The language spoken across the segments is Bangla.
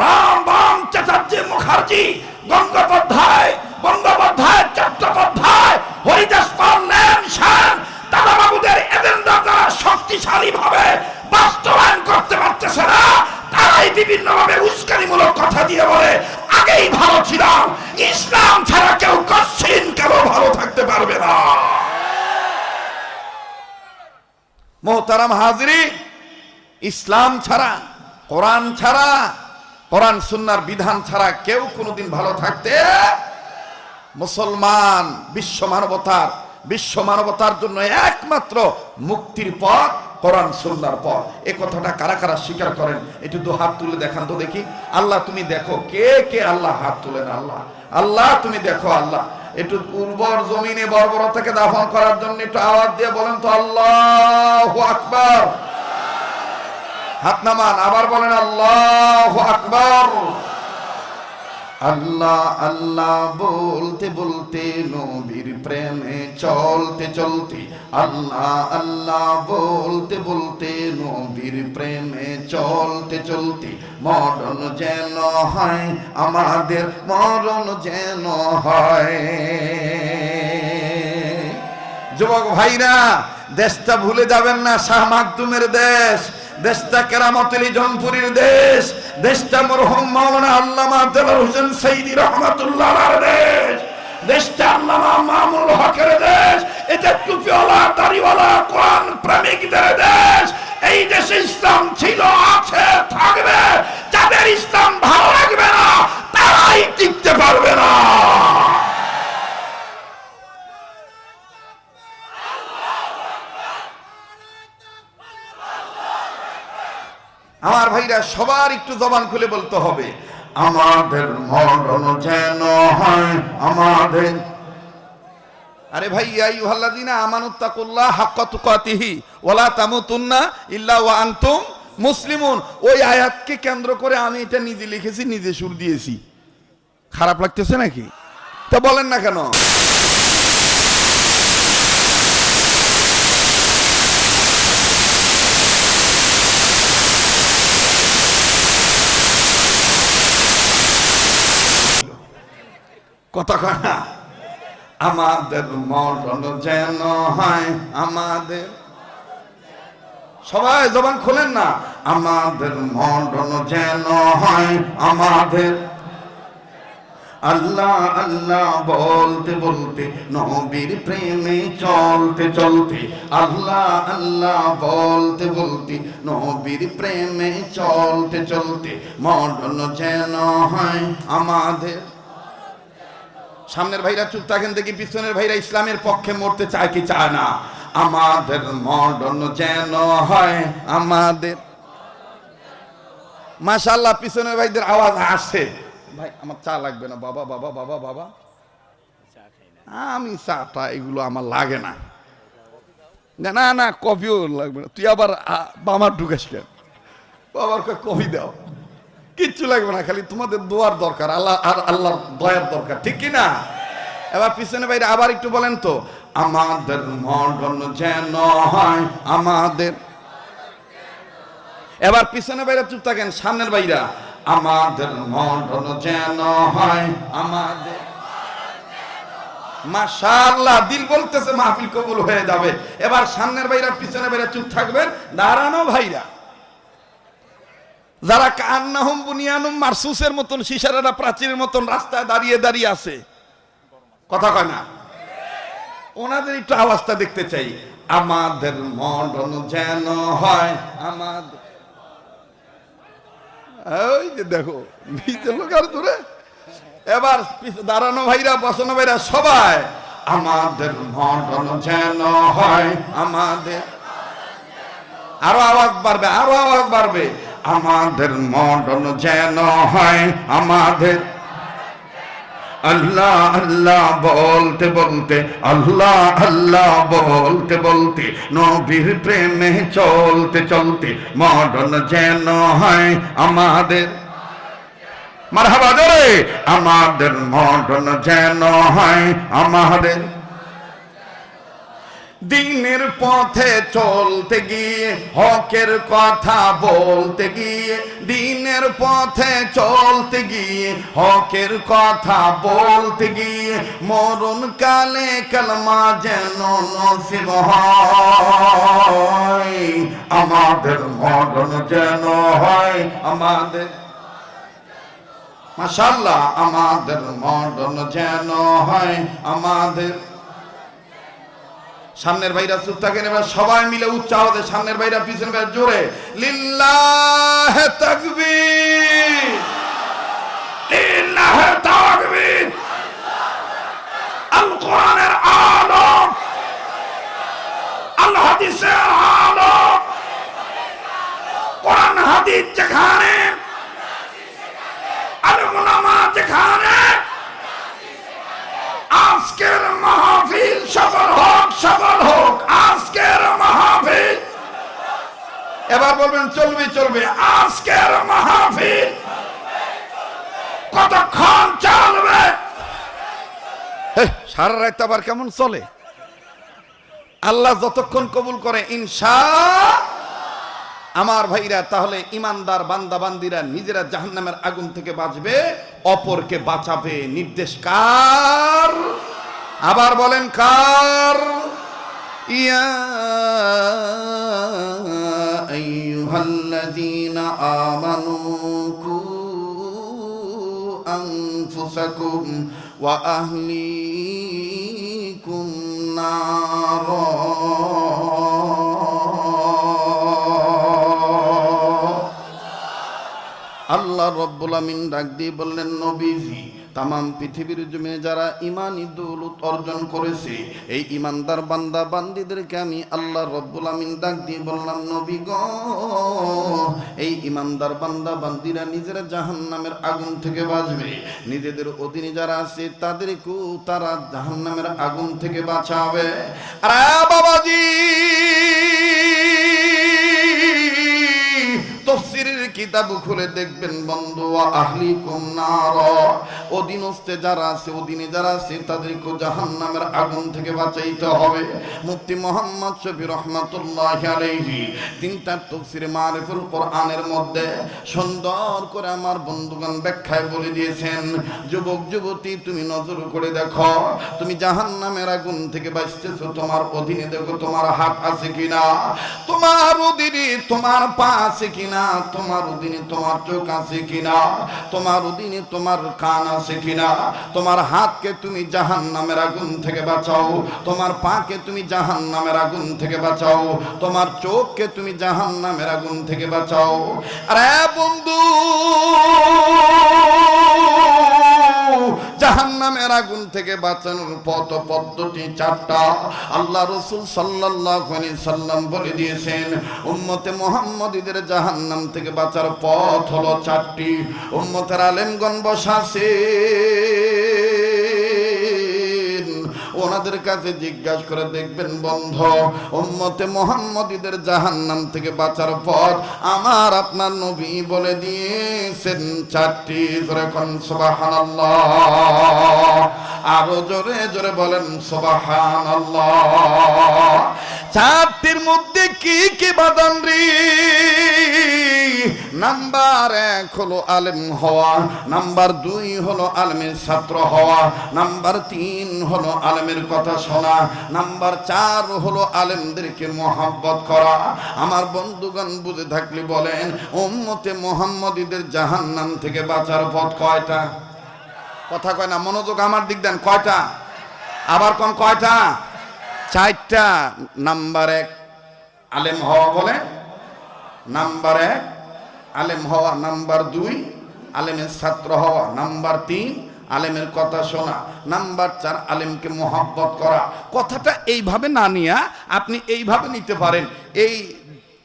রাম বাম চাচার্জি মুখার্জি, গঙ্গোপাধ্যায়, বঙ্গোপাধ্যায়, চট্টোপাধ্যায়, হরিদাস পাল নেন সেন দাদাবাবুদের এজেন্ডা যারা শক্তিশালী ভাবে বাস্তবায়ন করতে পারতেছে না। তারাই বিভিন্ন ভাবে উস্কানিমূলক কথা দিয়ে বলে, আগেই ভালো ছিলাম। ইসলাম ছাড়া কেউ কশ্চিন কেউ ভালো থাকতে পারবে না? মোহতারাম হাজরি, ইসলাম ছাড়া, কোরআন ছাড়া কোরআন সুন্নার বিধান ছাড়া কেউ কোনোদিন ভালো থাকতে মুসলমান, বিশ্ব মানবতার বিশ্ব মানবতার জন্য একমাত্র মুক্তির পথ কোরআন সুন্নার পথ। এ কথাটা কারা কারা স্বীকার করেন? একটু দু হাত তুলে দেখান তো দেখি। আল্লাহ, তুমি দেখো কে কে আল্লাহ হাত তুলেন আল্লাহ? আল্লাহ, তুমি দেখো আল্লাহ। একটু উর্বর জমিনে বর্বরতাকে দাফন করার জন্য একটু আওয়াজ দিয়ে বলেন তো, আল্লাহ আকবার। হাত নামান, আবার বলেন, আল্লাহ আকবার। আল্লাহ আল্লাহ বলতে বলতে নবীর প্রেমে চলতে চলতে, আল্লাহ আল্লাহ বলতে বলতে নবীর প্রেমে চলতে চলতে, মরণ যেন হয়, আমাদের মরণ যেন হয়। যুবক ভাইরা, দেশটা ভুলে যাবেন না শাহ মাকদুমের দেশ। দেশটা কেরামতলি জনপুরীর দেশ, দেশটা মরহুম মাওলানা আল্লামা আব্দুল হোসেন সাইদি রহমাতুল্লাহ দেশ, দেশটা আল্লামা মামুল হকের দেশ, এটা টুপিওয়ালা, দাড়িওয়ালা, কোরআন প্রেমিকদের দেশ এই দেশে ইসলাম ছিল আছে থাকবে যাদের ইসলাম ভালো লাগবে না তারাই টিকতে পারবে না আমার ভাইরা সবার একটু জবান খুলে বলতে হবে। আমাদের মরণ যেন হয় আমাদের। আরে ভাই আইয়ুহাল্লাযিনা আমানুত্তাকুল্লাহ হাক্কা তুকাতিহি ওয়ালা তামুতুন্না ইল্লা ওয়া আনতুম মুসলিমুন। ওই আয়াতকে কেন্দ্র করে আমি এটা নিজে লিখেছি নিজে সুর দিয়েছি। খারাপ লাগতেছে নাকি? তা বলেন না কেন? কথা কয় আমাদের মরণ যেন হয় আমাদের। সবাই জবান খোলেন না? আমাদের মরণ যেন হয় আমাদের। আল্লাহ আল্লাহ বলতে বলতে, নবীর প্রেমে চলতে চলতে, আল্লাহ আল্লাহ বলতে বলতে, নবীর প্রেমে চলতে চলতে, মরণ যেন হয় আমাদের। সামনের ভাইরা চুপ থাকেন দেখি পিছনের ভাইরা ইসলামের পক্ষে মরতে চায় কি চায় না। আমাদের মরণ যেন হয় আমাদের। মাশাল্লাহ পিছনের ভাইদের আওয়াজ আসে ভাই আমার চা লাগবে না বাবা বাবা বাবা বাবা। আমি চাটা এগুলো আমার লাগে না। না, না কফিও লাগবে না। তুই আবার বামার ঢুকাস কেন? বাবার কফি দাও। কিচ্ছু লাগবে না, খালি তোমাদের দোয়ার দরকার, আল্লাহ আর আল্লাহর দয়ার দরকার, ঠিক কি না? এবার পিছনে বাইরে আবার একটু বলেন তো, আমাদের মরণ যেন হয়, আমাদের এবার পিছনে বাইরে চুপ থাকেন, সামনের বাইরা, আমাদের মরণ যেন হয়, আমাদের মাশাআল্লাহ, দিল বলতেছে, মাহফিল কবুল হয়ে যাবে। এবার সামনের বাইরা, পিছনে বাইরে চুপ থাকবেন, দাঁড়ানো ভাইরা। যারা কান্নাহুম বুনিয়ানুম মারসুসের মতন, সিসারারা প্রাচীরের মতন রাস্তায় দাঁড়িয়ে দাঁড়িয়ে আছে। কথা কয় না? ওনাদের একটু আওয়াজটা দেখতে চাই। আমাদের মরণ যেন হয়, আমাদের ওই যে দেখো, নিচে লোক আর দূরে। এবার দাঁড়ানো ভাইরা, বসানো ভাইরা সবাই, আমাদের মরণ যেন হয়, আমাদের আরও আওয়াজ বাড়বে, আরও আওয়াজ বাড়বে। আমাদের মরণ যেন হয়, আমাদের আল্লাহ আল্লাহ বলতে বলতে, আল্লাহ আল্লাহ বলতে বলতে, নবীর প্রেমে চলতে চলতে মরণ যেন হয়, আমাদের মারহাবা জোরে, আমাদের মরণ যেন হয়, আমাদের দিনের পথে চলতে গিয়ে, হকের কথা বলতে গিয়ে, দিনের পথে চলতে গিয়ে, হকের কথা বলতে গিয়ে, মরণ কালে কালমা যেন নসিব হয়। আমাদের মরণ যেন হয়, আমাদের মাশাল্লাহ আমাদের মরণ যেন হয়, আমাদের সামনের ভাইরা চুপ থাকেন, এবার সবাই মিলে উচ্চাহ দেয় সামনের ভাইরা পিছনের ভাইরা জোরে, লিল্লাহ তাকবীর লিল্লাহ তাকবীর আল কোরআনের আলো আল হাদিসের আলো কোরআন হাদিস যেখানে আল উলামা যেখানে আজকের মাহফিল সফল হোক সফল হোক আজকের মাহফিল এবার বলবেন, চলবে চলবে। আজকের মাহফিল কতক্ষণ চলবে? সারা রাত আবার কেমন চলে? আল্লাহ যতক্ষণ কবুল করে, ইনশা আমার ভাইরা, তাহলে ইমানদার বান্দা বান্দিরা নিজেরা জাহান্নামের আগুন থেকে বাঁচবে, অপরকে বাঁচাবে। নির্দেশ কার? আবার বলেন কার? ইয়া আইয়ুহাল্লাযীনা আমানু কু আনফুসাকুম ওয়া আহলিকুম নারা আল্লাহ রব্বুল আমিন ডাক দিয়ে বললেন নবীজি তামাম পৃথিবীর জমে যারা ইমানি দৌলত অর্জন করেছে, এই ইমানদার বান্দা বান্দিদেরকে আমি আল্লাহ রব্বুল আমিন ডাক দিয়ে বললাম, নবী গ, এই ইমানদার বান্দা বান্দিরা নিজেরা জাহান নামের আগুন থেকে বাঁচবে। নিজেদের অধীনে যারা আছে, তাদেরকেও তারা জাহান নামের আগুন থেকে বাঁচাবে। আরে বাবাজি! কিতাব খুলে দেখবেন, বন্ধু আহলিকুম নার। অধীনস্থে যারা আছে, অধীনে যারা আছে তাদেরকে জাহান্নামের আগুন থেকে বাঁচাইতে হবে। মুফতি মোহাম্মদ শফি রহমাতুল্লাহ আলাইহি তিনটা তফসির কোরআনের মধ্যে সুন্দর করে আমার বন্ধুগণ ব্যাখ্যায় বলে দিয়েছেন, যুবক, যুবতী, তুমি নজর করে দেখো, তুমি জাহান্নামের আগুন থেকে বাঁচতেছো, তোমার অধীনে দেখো তোমার হাত আছে কিনা, তোমার অধীনে তোমার পা আছে কিনা, তোমার অধীনে তোমার চোখ আছে কিনা? তোমার অধীনে তোমার কান আছে কিনা? তোমার হাতকে তুমি জাহান নামের আগুন থেকে বাঁচাও। তোমার পাকে তুমি জাহান নামের আগুন থেকে বাঁচাও। তোমার চোখকে তুমি জাহান নামের আগুন থেকে বাঁচাও। আরে বন্ধু! জাহান্নামের আগুন থেকে বাঁচানোর পথ পদ্ধতি চারটা। আল্লাহ রসুল আলাইহি সাল্লাম বলে দিয়েছেন, উম্মতে মুহাম্মদীদের জাহান্নাম থেকে বাঁচার পথ হলো চারটি। উম্মতের আলেমগণ বসাছে ওনাদের কাছে জিজ্ঞাসা করে দেখবেন, বন্ধ, উম্মতে মোহাম্মদীদের জাহান্নাম থেকে বাঁচার পথ আমার আপনার নবী বলে দিয়েছেন চারটি। জোরে কোন সুবহানাল্লাহ। আরও জোরে জোরে বলেন, সুবহানাল্লাহ। চারটির মধ্যে কি কি বাদান রে? নাম্বার এক হলো আলেম হওয়া, নাম্বার দুই হলো আলেমের ছাত্র হওয়া, নাম্বার তিন হলো আলেমের কথা শোনা, নাম্বার চার হলো আলেমদেরকে মোহাব্বত করা। আমার বন্ধুগণ বুঝে থাকলে বলেন, উম্মতে মোহাম্মদীদের জাহান্নাম থেকে বাঁচার পথ কয়টা? কথা কয় না, মনোযোগ আমার দিক দেন, কয়টা? আবার কোন কয়টা? চারটা, নাম্বার এক আলেম হওয়া বলে, নাম্বার এক আলেম হওয়া, নাম্বার দুই আলেমের ছাত্র হওয়া, নাম্বার তিন আলেমের কথা শোনা, নাম্বার চার আলেমকে মোহাব্বত করা। কথাটা এইভাবে না নিয়া আপনি এইভাবে নিতে পারেন। এই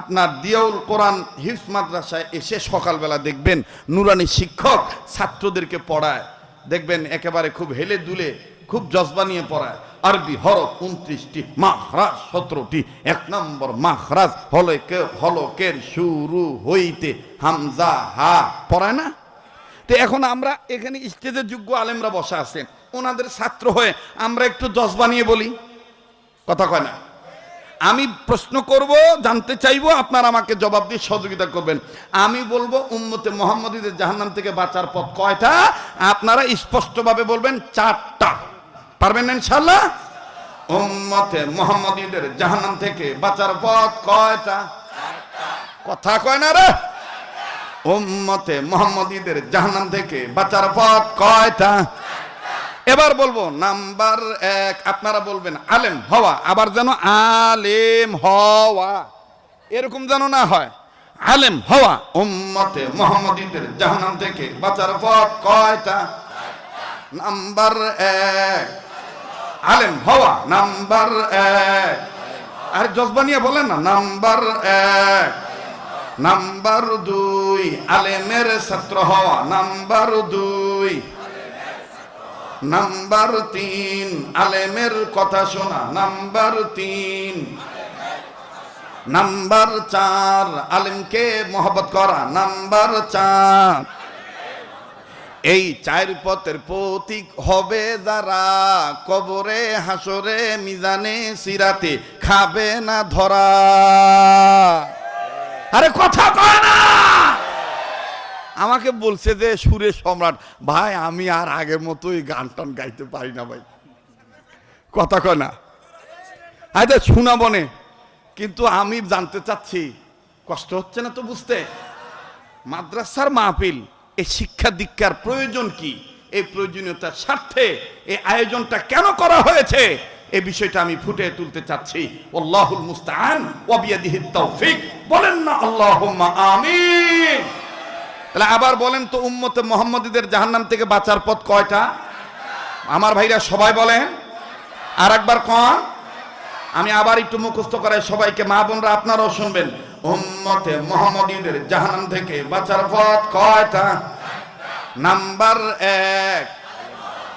আপনার দিয়াউল কোরআন হিফ মাদ্রাসায় এসে সকালবেলা দেখবেন, নুরানি শিক্ষক ছাত্রদেরকে পড়ায়। দেখবেন একেবারে খুব হেলে দুলে, খুব জজবা নিয়ে পড়ায়। আরবি হরফ উনত্রিশটি, মাখরাজ সতেরোটি। এক নম্বর মাখরাজ হলকে হলকের শুরু হইতে, হামজা, হা, পড়ায় না? তো এখন আমরা এখানে স্টেজের যোগ্য আলেমরা বসা আছেন। ওনাদের ছাত্র হয়ে আমরা একটু জজবা বানিয়ে বলি। কথা কয় না? আমি প্রশ্ন করব, জানতে চাইব, আপনারা আমাকে জবাব দিয়ে সহযোগিতা করবেন। আমি বলব, উম্মতে মোহাম্মদীদের জাহান্নাম থেকে বাঁচার পথ কয়টা? আপনারা স্পষ্টভাবে বলবেন, চারটা। পারবেন ইনশাল্লাহ উম্মতে মোহাম্মদীদের জাহান্নাম থেকে বাঁচার পথ কয়টা? কথা কয় না রে। উম্মতে মোহাম্মদীদের জাহান্নাম থেকে বাঁচার পথ কয়টা? এবার বলব, নাম্বার এক, আপনারা বলবেন, আলেম হওয়া, আবার যেন আলেম হওয়া। এরকম যেন না হয়। আলেম হওয়া, উম্মতে মোহাম্মদীদের জাহান্নাম থেকে বাঁচার পথ কয়টা? নাম্বার এক আলেম হওয়া নাম্বার এক। আর জজবানিয়া বলেন না, নাম্বার এক। নাম্বার দুই, আলেমের ছাত্র হওয়া। নাম্বার দুই, নাম্বার তিন, আলেমের কথা শোনা। নাম্বার তিন, নাম্বার চার, আলেমকে মহব্বত করা। নাম্বার চার এই চার পথের প্রতীক হবে যারা, কবরে, হাসরে, মিজানে, সিরাতে খাবে না ধরা। আরে কথা কয় না। আমাকে বলছে যে সুরেশ সম্রাট, ভাই, আমি আর আগের মতো মতোই গান টান গাইতে পারি না ভাই। কথা কয় না। আচ্ছা শোনা বনে, কিন্তু আমি জানতে চাচ্ছি, কষ্ট হচ্ছে না তো বুঝতে? মাদ্রাসার মাহফিল এই শিক্ষা দীক্ষার প্রয়োজন কি? এই প্রয়োজনীয়তার স্বার্থে এই আয়োজনটা কেন করা হয়েছে? এই বিষয়টা আমি ফুটে তুলতে চাচ্ছি। আল্লাহুল মুস্তাআন, ওয়া বিয়াদিহি তৌফিক। বলেন না আল্লাহুম্মা আমিন। তাহলে আবার বলেন তো উম্মতে মোহাম্মদীদের জাহান্নাম থেকে বাঁচার পথ কয়টা? আমার ভাইরা সবাই বলেন। আর একবার কন। আমি আবার একটু মুখস্থ করাই সবাইকে। মা বোনরা আপনারাও শুনবেন। উম্মতে মোহাম্মদীদের জাহান্নাম থেকে বাঁচার পথ কয়টা? নাম্বার এক।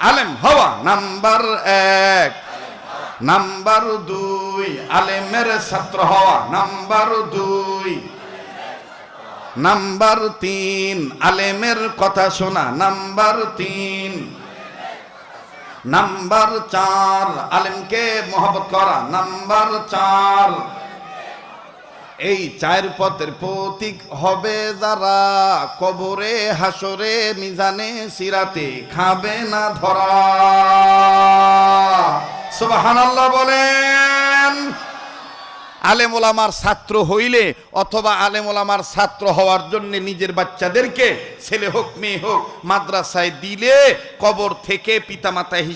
আলেম হওয়া। নাম্বার এক। নাম্বার দুই, আলেমের ছাত্র হওয়া। নাম্বার দুই। নাম্বার তিন, আলেমের কথা শোনা। নাম্বার তিন। নাম্বার চার, আলেমকে মহব্বত করা। নাম্বার চার। এই চার পথের প্রতীক হবে যারা, কবরে, হাসরে, মিজানে, সিরাতে খাবে না ধরা। সুবহানাল্লাহ বলেন আলেম ওলামার ছাত্র হইলে অথবা আলেম ওলামার ছাত্র হওয়ার জন্য নিজের বাচ্চাদেরকে, ছেলে হোক, মেয়ে হোক, মাদ্রাসায় দিলে কবর থেকে পিতামাতা হিসেবে